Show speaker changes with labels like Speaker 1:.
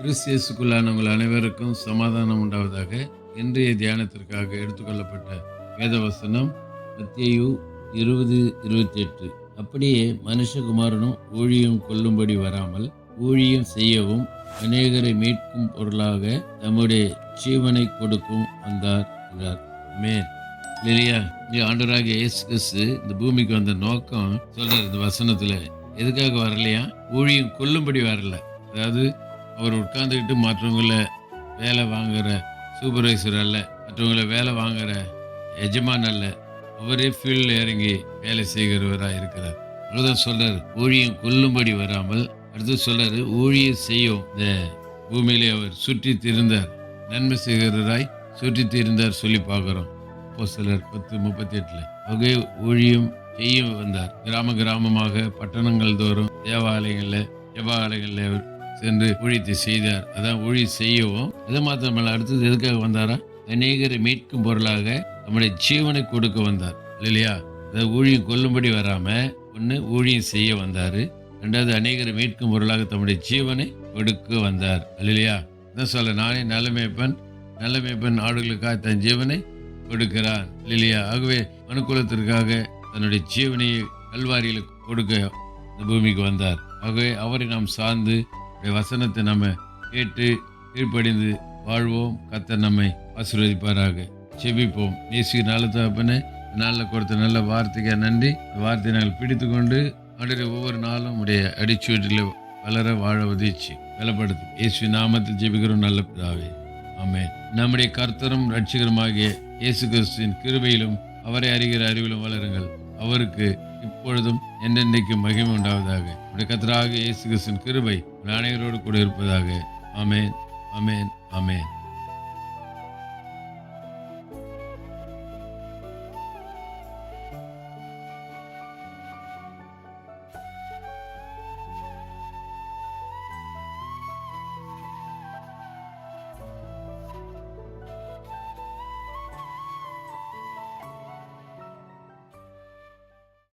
Speaker 1: கிறிஸ்தியசுக்குள்ளானவங்கள் அனைவருக்கும் சமாதானம் உண்டாவதாக இன்றைய தியானத்திற்காக எடுத்துக்கொள்ளப்பட்ட வேதவசனம் மத்தியு இருபது இருபத்தி எட்டு அப்படியே மனுஷகுமாரனும் ஊழியம் கொல்லும்படி வராமல் ஊழியம் செய்யவும் அநேகரை மீட்கும் பொருளாக நம்முடைய ஜீவனை கொடுக்கும் வந்தார் என்றார். இல்லையா? இங்க ஆண்டராக இயேசு கிறிஸ்து இந்த பூமிக்கு வந்த நோக்கம் சொல்றாரு இந்த வசனத்துல. எதுக்காக வரலையா? ஊழியம் கொல்லும்படி வரல. அதாவது அவர் உட்காந்துக்கிட்டு மற்றவங்கள வேலை வாங்குகிற சூப்பர்வைசர் அல்ல மற்றவங்கள வேலை வாங்குகிற எஜமான் அல்ல. அவரே ஃபீல்டில் இறங்கி வேலை செய்கிறவராக இருக்கிறார். அவ்வளோதான் சொல்கிறார் ஊழியம் கொல்லும்படி வராமல் அடுத்து சொல்கிறார் ஊழியம் செய்யும். இந்த பூமியிலே அவர் சுற்றி திருந்தார். நன்மை செய்கிறராய் சுற்றி திருந்தார் சொல்லி பார்க்குறோம். அப்போ சிலர் பத்து முப்பத்தி எட்டில் வகை ஊழியம் செய்ய வந்தார். கிராம கிராமமாக பட்டணங்கள் தோறும் தேவாலயங்களில் ஜெபாலயங்களில் சென்று ஊழியத்தை செய்தார். அதான் ஊழி செய்யவும் அது மாத்திரமல்ல அடுத்தது எதுக்காக வந்தாரா? அநேகரை மீட்கும் பொருளாக நம்முடைய ஜீவனை கொடுக்க வந்தார். இல்லையா? அதாவது ஊழியம் கொல்லும்படி வராம ஒன்று ஊழியம் செய்ய வந்தார். ரெண்டாவது அநேகரை மீட்கும் பொருளாக தம்முடைய ஜீவனை கொடுக்க வந்தார். இல்லையா? அதான் சொல்ல நானே நல்ல மேய்ப்பன் நல்ல ஆடுகளுக்காக தன் ஜீவனை கொடுக்கிறான். இல்லையா? ஆகவே மனுக்குலத்திற்காக தன்னுடைய ஜீவனையை கல்வாரியில் கொடுக்க இந்த பூமிக்கு வந்தார். ஆகவே அவரை நாம் சார்ந்து வசனத்தை நம்ம கேட்டு கீழ்ப்படிந்து வாழ்வோம். கத்தர் நம்மை ஆசீர்வதிப்பாராக. செபிப்போம். நேசிக்கு நல்ல தகப்பனே நாளில் கொடுத்த நல்ல வார்த்தைக்கு நன்றி. வார்த்தையை நாங்கள் பிடித்து கொண்டு அடுத்த ஒவ்வொரு நாளும் உடைய அடிச்சுவீட்டில் வளர வாழ உதவிச்சு பலப்படுத்து. இயேசு நாமத்தில் ஜெபிக்கிறோம் நல்ல பிதாவே. ஆமே நம்முடைய கர்த்தரும் ரட்சிகருமாகிய இயேசு கிறிஸ்துவின் கிருபையிலும் அவரை அறிகிற அறிவிலும் வளருங்கள். அவருக்கு இப்பொழுதும் என்றென்றைக்கு மகிமை உண்டாவதாக. உடைய இயேசு கிருஷ்ணன் கிருபை அனைவரோடு கூட இருப்பதாக. அமேன் அமேன் அமேன்